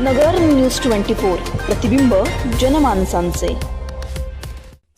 नगर news twenty four प्रतिबिंब जनमानसांचे.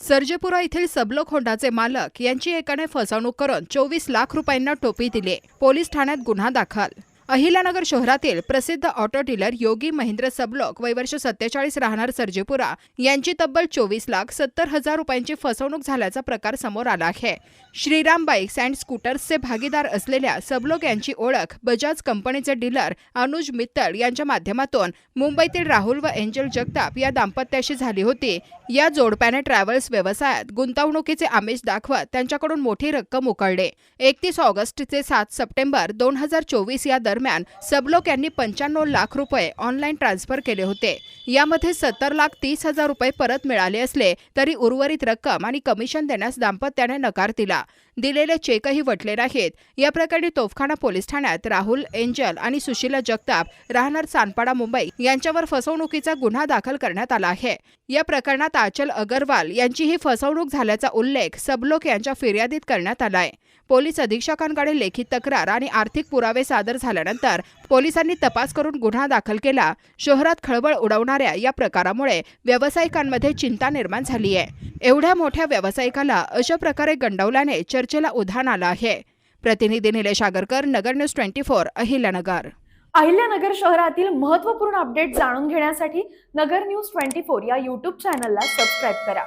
सर्जेपुरा येथील सबलोक होंडाचे मालक यांची एकाने फसवणूक करून चोवीस लाख रुपयांना टोपी दिली. पोलीस ठाण्यात गुन्हा दाखल. अहिल्यानगर शहरातील प्रसिद्ध ऑटो डीलर योगी महेंद्र सबलोक वैवर्ष सत्तेचाळीस राहणार सर्जेपुरा यांची तब्बल चोवीस लाख सत्तर हजार रुपयांची फसवणूक झाल्याचा प्रकार समोर आला आहे. श्रीराम बाईक्स अँड स्कूटर्सचे भागीदार असलेल्या सबलोक यांची ओळख बजाज कंपनीचे डीलर अनुज मित्तल यांच्या माध्यमातून मुंबईतील राहुल व एंजल जगताप या दाम्पत्याशी झाली होती. या जोडप्याने ट्रॅव्हल्स व्यवसायात गुंतवणुकीचे आमिष दाखवत त्यांच्याकडून मोठी रक्कम उकळले. एकतीस ऑगस्ट ते सात सप्टेंबर दोन हजार चोवीस या दरम्यान सबलोक यांनी पंच्याण्णव लाख रुपये ऑनलाईन ट्रान्स्फर केले होते. यामध्ये सत्तर लाख तीस हजार रुपये परत मिळाले असले तरी उर्वरित रक्कम आणि कमिशन देण्यास दाम्पत्याने नकार दिला. दिलेले चेकही वटले नाहीत. या प्रकरणी तोफखाना पोलीस ठाण्यात राहुल एंजल आणि सुशीला जगताप राहणार सानपाडा मुंबई यांच्यावर फसवणुकीचा गुन्हा दाखल करण्यात आला आहे. या प्रकरणात आचल अगरवाल यांची ही फसवणूक झाल्याचा उल्लेख सबलोक यांच्या फिर्यादीत करण्यात आलाय. पोलीस अधीक्षकांकडे लेखी तक्रार आणि आर्थिक पुरावे सादर झाल्यानंतर पोलिसांनी तपास करून गुन्हा दाखल केला. शहरात खळबळ उडवणाऱ्या या प्रकारामुळे व्यावसायिकांमध्ये चिंता निर्माण झाली आहे एवढ्या मोठ्या व्यावसायिकाला अशा प्रकारे गंडवल्याने चर्चेला उधाण आलं आहे. प्रतिनिधी Nilesh Agarkar Nagar news twenty four Ahilyanagar. Ahilyanagar शहरातील महत्त्वपूर्ण अपडेट जाणून घेण्यासाठी नगर न्यूज ट्वेंटी फोर या यूट्यूब चॅनलला सबस्क्राईब करा.